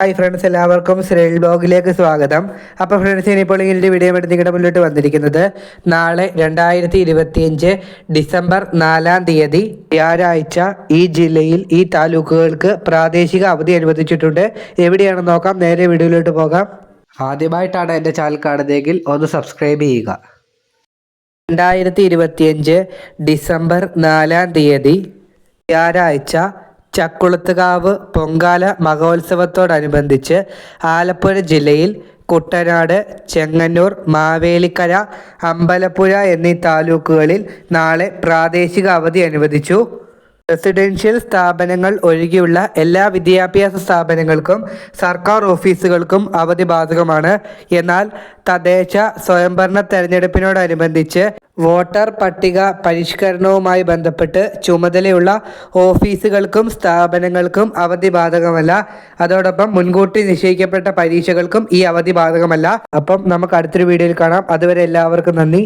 Hi friends എല്ലാവർക്കും സ്രേൽ ബ്ലോഗിലേക്ക് സ്വാഗതം. അപ്പോൾ ഫ്രണ്ട്സ് ഇനിയിപ്പോൾ ഇതിന്റെ വീഡിയോ എടുത്ത് നിങ്ങളുടെ മുന്നോട്ട് വന്നിരിക്കുന്നത് നാളെ രണ്ടായിരത്തി ഇരുപത്തിയഞ്ച് ഡിസംബർ നാലാം തീയതി വ്യാഴാഴ്ച ഈ ജില്ലയിൽ ഈ താലൂക്കുകൾക്ക് പ്രാദേശിക അവധി അനുവദിച്ചിട്ടുണ്ട്. എവിടെയാണെന്ന് നോക്കാം? നേരെ വീഡിയോയിലോട്ട് പോകാം. ആദ്യമായിട്ടാണ് എന്റെ ചാനൽ കാണുന്നതെങ്കിൽ ഒന്ന് സബ്സ്ക്രൈബ് ചെയ്യുക. രണ്ടായിരത്തി ഇരുപത്തിയഞ്ച് ഡിസംബർ നാലാം തീയതി വ്യാഴാഴ്ച ചക്കുളത്തുകാവ് പൊങ്കാല മഹോത്സവത്തോടനുബന്ധിച്ച് ആലപ്പുഴ ജില്ലയിൽ കുട്ടനാട് ചെങ്ങന്നൂർ മാവേലിക്കര അമ്പലപ്പുഴ എന്നീ താലൂക്കുകളിൽ നാളെ പ്രാദേശിക അവധി അനുവദിച്ചു. റെസിഡൻഷ്യൽ സ്ഥാപനങ്ങൾ ഒഴികെയുള്ള എല്ലാ വിദ്യാഭ്യാസ സ്ഥാപനങ്ങൾക്കും സർക്കാർ ഓഫീസുകൾക്കും അവധി ബാധകമാണ് എന്നാൽ തദ്ദേശ സ്വയംഭരണ തെരഞ്ഞെടുപ്പിനോടനുബന്ധിച്ച് വോട്ടർ പട്ടിക പരിഷ്കരണവുമായി ബന്ധപ്പെട്ട് ചുമതലയുള്ള ഓഫീസുകൾക്കും സ്ഥാപനങ്ങൾക്കും അവധി ബാധകമല്ല അതോടൊപ്പം മുൻകൂട്ടി നിശ്ചയിക്കപ്പെട്ട പരീക്ഷകൾക്കും ഈ അവധി ബാധകമല്ല അപ്പം നമുക്ക് അടുത്തൊരു വീഡിയോയിൽ കാണാം. അതുവരെ എല്ലാവർക്കും നന്ദി.